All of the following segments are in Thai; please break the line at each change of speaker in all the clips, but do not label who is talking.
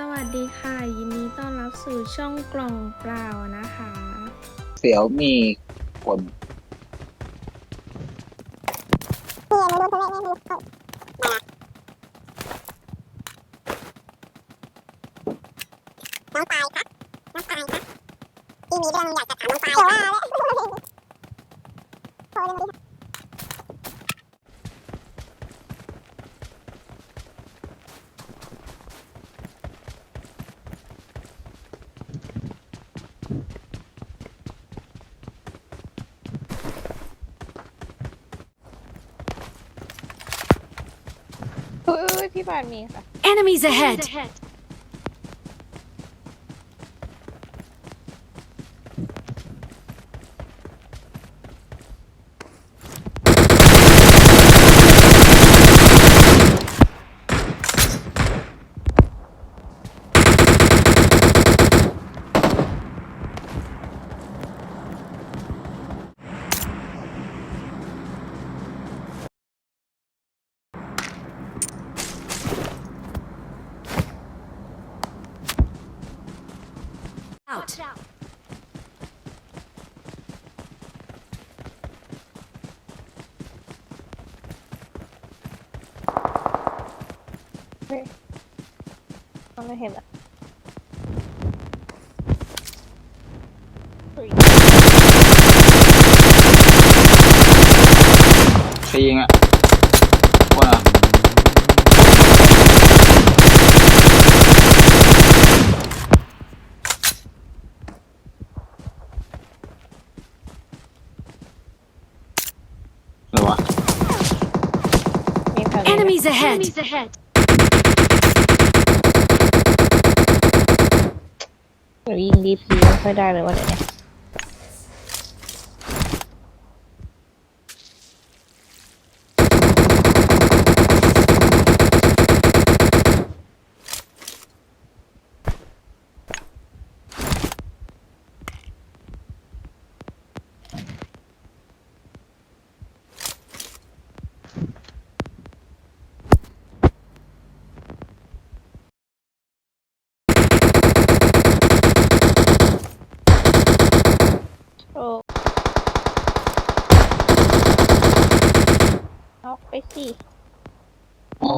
สวัสดีค่ะ ยินดีต้อนรับสู่ช่องกล่องเปล่านะคะ
เสียวมีคน
น้องปายครับน้องปายครับที่มีเรื่องอยากจะถามน้องปายว่าโทรเรื่องนี้
อุ้ย อุ้ยพี่บานมีค่ะ
Enemies ahead! 'Out!
มันไม่เห็นอะอุ้ย
ใครยิงอะ
Enemies ahead! Enemies ahead!
หรือยิงดีพีไม่ค่อยได้เลยวันนี้ สิ
โอ้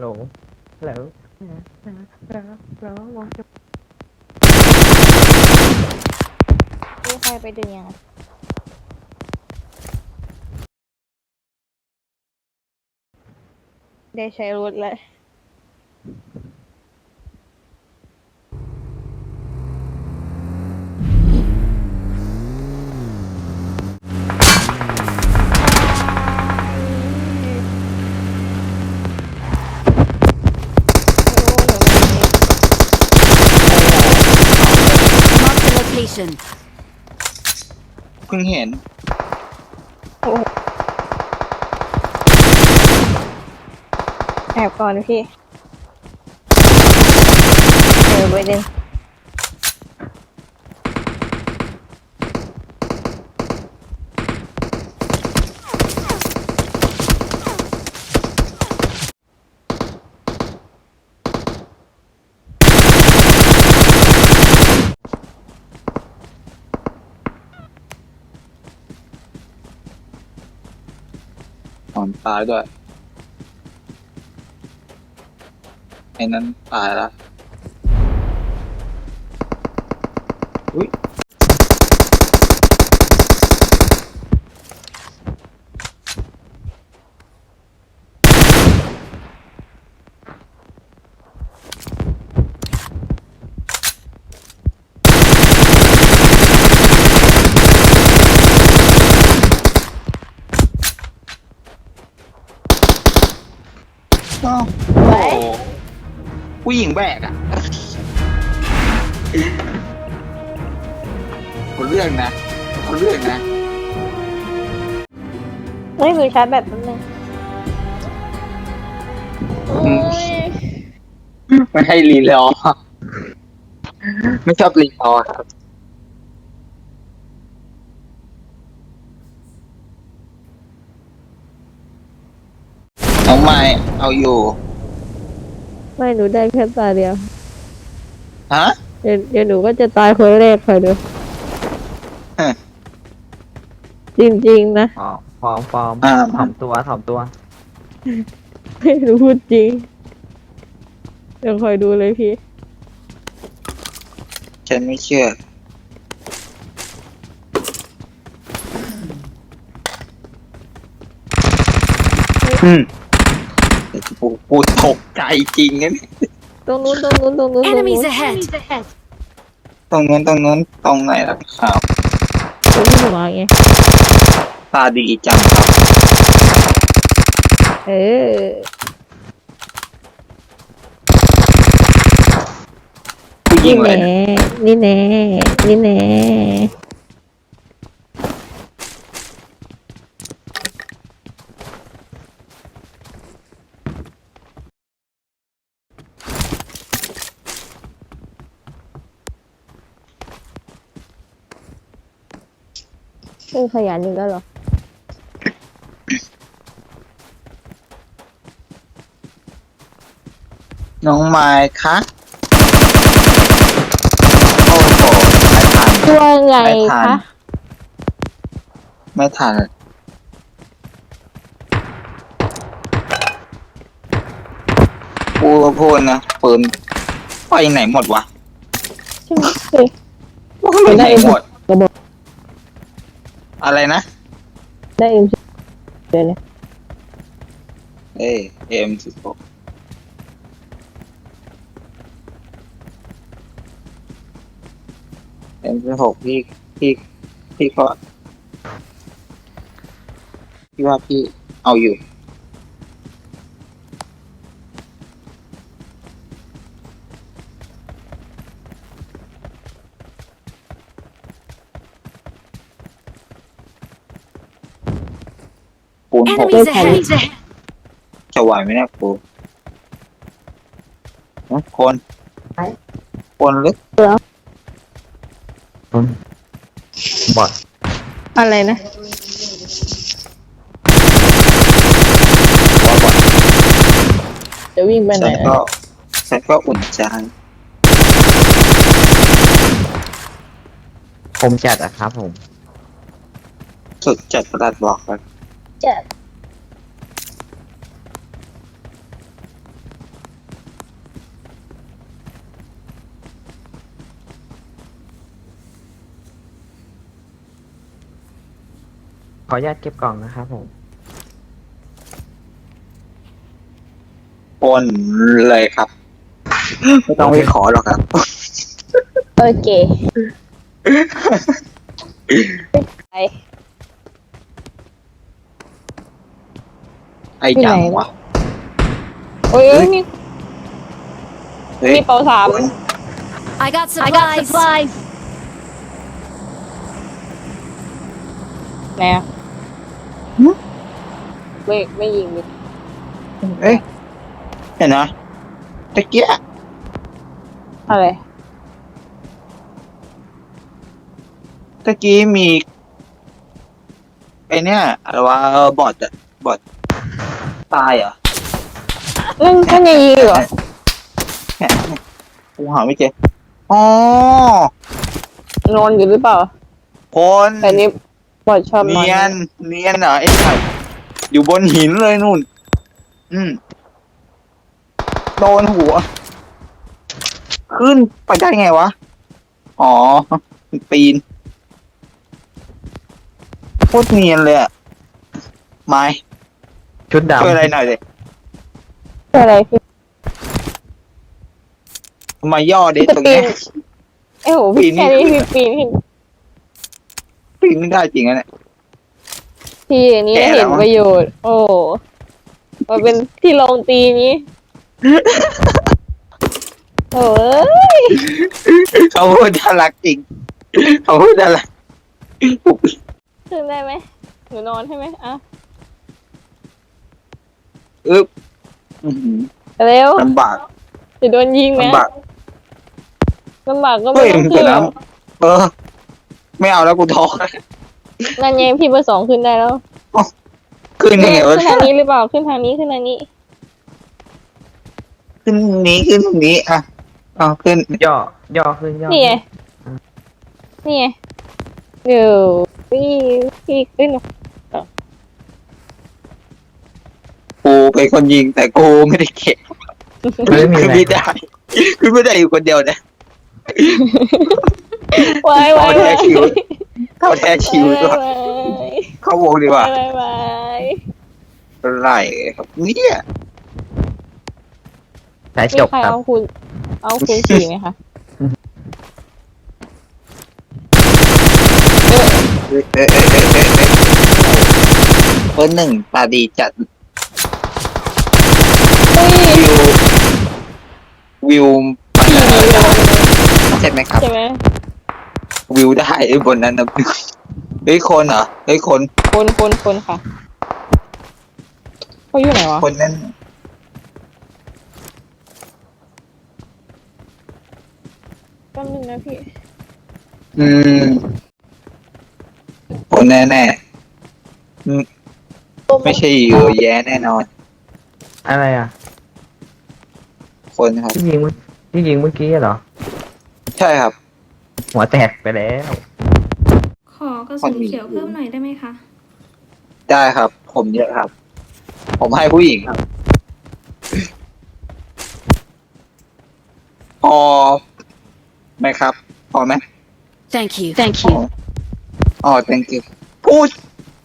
หลงหลงหลงหลง
พี่ใครไปดึงยังอะได้ใช้รถเลย
the location.
เพิ่งเห็น
แอบก่อนพี่เดี๋ยวไปดึง
อนตายด้วยไอ้นั้นตายละอุ้ย อ้าวโอ้โห ผู้หญิงแบกอะคนเรื่องนะคนเรื่องนะ
เฮ้ยมือชาร์จแบตแป๊บนึง
อื
โอ้
ม
ย
ไม่ให้รีรอไม่ชอบรีรอครับน้องไม้เอาอยู่
ไม่รู้ได้แค่ตาเดียว
ฮะ
เดี๋ยวเดี๋ยวหนูก็จะตายคนแรกคอยดู
ฮะ
จริงๆนะ
อ๋อฟอร์มฟอร์ม
อ่า
ถ่อมตัวถ่อมตัว
ไม่รู้พูดจริง เดี๋ยวคอยดูเลยพี่
ฉันไม่เชื่อ อืม กูกูตกใจจริงนะเนี่ย
ตรงนู้นตรงนู้นตรงนู้นตรงนู้
Enemies
น
ahead!
ตรงนู้นตรงนู้นตรงไหนล่ะครับ
ตรงที่หนูมาไง
ตาดีจังครับ
เออ
ผู้หญิ
นี่
งเล
แน่
ยนะ
นี่แน่นี่แน่ เป็นขยันอีกแล้วเหรอ
น้องไม้คะโอ้โหไม่ทัน
ตัวไง
ไม่ทัน
คะ
ไม่ทันกูก็พูดนะปืนไปไหนหมดวะ
ใช่ไหมเฮ้ย
ไปไหนหมด
กระบอก
อะไรนะ
ได้เอ็มเดี๋ยวนะ
เอ้เอ็มสิบหกเอ็มสิบหกพี่พี่พี่ก็พี่ว่าพี่เอาอยู่ หก
Enemies ahead!
จะไหวไหมเนี่ยปูฮะคนคนลึก
บอด
อะไรนะ
ว่าบ่อย
จะวิ่งไปไหน
ฉันก็ฉันก็อุ่นใจ
คมจัดอะครับผม
สุดจัดประหลัดบอกกัน
จะ
ออนุญาตเก็บกล่องนะครับผม
คนเลยครับ ไม่ต้องไปขอหรอกครับ
โอเคไป
ไอ้จังวะ
โอ้ยเอ้ยมี
เฮ้ย
มีเป๋าสาม
I got supplies!
ไหนอะ ไม่ไม่ยิงดิ
เอ้ยเห็นนะตะเกีย
อะไร
ตะกี้มีไอเนี้ยอะไรวะบอดอะบอดตายเหรอ
นั่นนั่นยังยิงอยู่เหรอ
แหมกูหาไม่เจออ๋อน
อนอยู่หรือเปล่า
คน
แต่นี่ บอดชอบนอน
เนียนเนียนเหรอไอ้ไข่อยู่บนหินเลยนู่น อืมโดนหัว ขึ้นไปได้ไงวะ อ๋อปีนโคตรเนียนเลยอะไม้
ชุดดำ
ช่วยอะไรหน่อยเลย
คืออะไรพี่
มาย่อเด็
พี่จะ
ตรง
ปี
เนี้
น
ย
เอ้า
ปี
พี่
นนี่
แค่นี้พี่ปีนขึ้น
ปีนไม่ได้จริงอะเนี่ย
พี่อันนี้
แก่แล้
เห็
วนวะ
ประโยชน์ โอ้มาเป็นที่ลงตีนี้ โอ้ย
เขาพูดน่ารักจริงเขาพูดน่ารัก
ขึ้นได้ไหมหนูนอนใช่ไหมอะ
อึ๊บอื้อหือ
เร็ว
ลำบาก
จะโดนยิงนะ
ลำบาก
ลำบากก็
เฮ้
ไม่
ย
ต้อง
มึง
ขึ้
จะ
นหร
น้
อกำ
เออ ไม่เอาแล้วกูท้อ
นั่นไงพี่เบอร์สองขึ้นได้แล้ว
ขึ้นยังไงวะ
ขึ้นทางนี้หรือเปล่าขึ้นทางนี้ขึ้นทางนี้
ขึ้นนี้ขึ้นนี้อะเอาขึ้น
ย่อย่อขึ้นย่อ
นี่ไงนี่ไงเดี๋ยวพี่พี่ขึ้นมา
กูเป็นคนยิงแต่กูไม่ได้เก็บ
ไม่มี
คือ
อะไร
ไม่ได้คือไม่ได้อยู่คนเดียวนะ
ไว้ไว้
เขา
ไว้
แท้ชิวเขาแท้ชิวด้วย
ไว้
เข้าวงดีกว่า
ไว้ไว้
อะไรครับเนี่ย
สาย
มี
จบ
ใคร
ครับ
เอาคุณ เอาคุณสี่ไหมคะ
เอ๊ะเอ๊ะเอ๊ะเอ๊ะเอ๊ะเอ๊ะเบอร์หนึ่งตาดีจัด
อุ้ย
วิววิวไป
สี่
แล้ว
นิ้วเลย
ใช่ไหมครับ
ใช่ไหม
วิวได้ไอ้บนนั้นนะเฮ้ยคนเหรอเฮ้ยคน
คนคนคนค่ะเขาอยู่ไหนวะ
คนนั้น
แป๊บนึงนะพี่
อืม คนแน่แน่ๆอืมไม่ใช่อยู่แย่แน่นอน
อะไรอะ
คนครับ
ที่ยิงเมื่อที่ยิงเมื่อกี้เหรอ
ใช่ครับ
หัวแตกไปแล้ว
ขอกระสุนเขียวเพิ่มหน่อยได้ไหมคะ
ได้ครับ ผมเยอะครับ ผมให้ผู้หญิงครับ พอไหมครับ พอไหม
Thank you. Thank
อ๋อ
you.
อ๋อ thank you พูด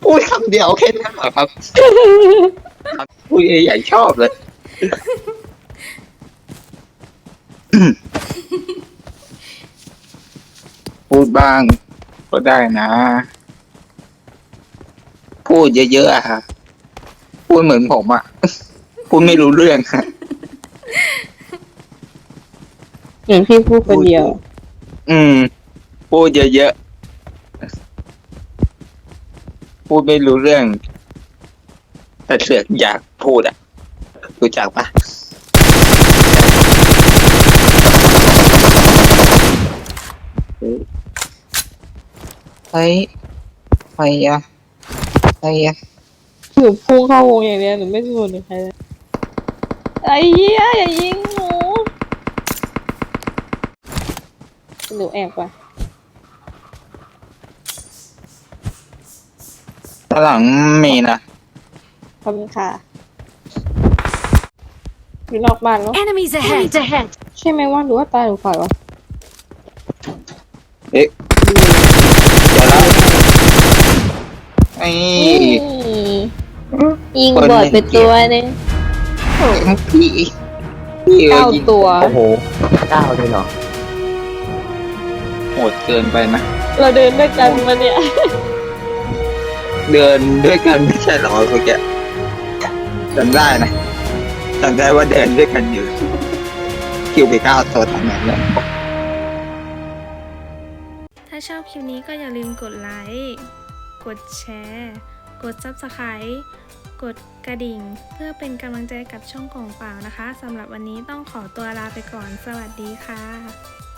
พูดคำเดียวแค่นั้นเหรอครับ พูดใหญ่ๆชอบเลย พูด บ้าง ก็ได้นะ พูดเยอะๆอะครับพูดเหมือนผมอะพูดไม่รู้เรื่องครับ
เหมือนพี่พูดคนเดียว
อืม พูดเยอะๆพูดไม่รู้เรื่อง แต่เสือกอยากพูดอะรู้จักปะ เฮ้ยไปอะไปอะ
หนูพุ่งเข้าวงอย่างเดียวหนูไม่สนใครเลยไอ้เหี้ยอย่ายิงหนูหนูแอบว่ะ
ตอนหลังมีนะ
ขอบคุณค่ะอยู่นอกบ้านแล้ว
Enemies ahead. Enemies ahead.
ใช่ไหมว่าหรือว่าตายหรือเปล่าวะ
เอ๊ะเดี๋ยวละ ไอ้
อืมยิงบอดไปตัวหนึง
พี่พี่
เก้า
ยิง
ตัว
โอ้โหเก้าเลยเหรอ
โหดเกินไปไหม
เราเดินด้วยกันมาเนี่ย
เดินด้วยกันไม่ใช่เหรอเมื่อกี้จำได้นะจำได้ว่าเดินด้วยกันอยู่ คิวไปเก้าตัวทำนั้นเลย
ถ้าชอบคลิปนี้ก็อย่าลืมกดไลค์ กดแชร์ กด Subscribe กดกระดิ่ง เพื่อเป็นกำลังใจกับช่องของเปล่านะคะสำหรับวันนี้ต้องขอตัวลาไปก่อน สวัสดีค่ะ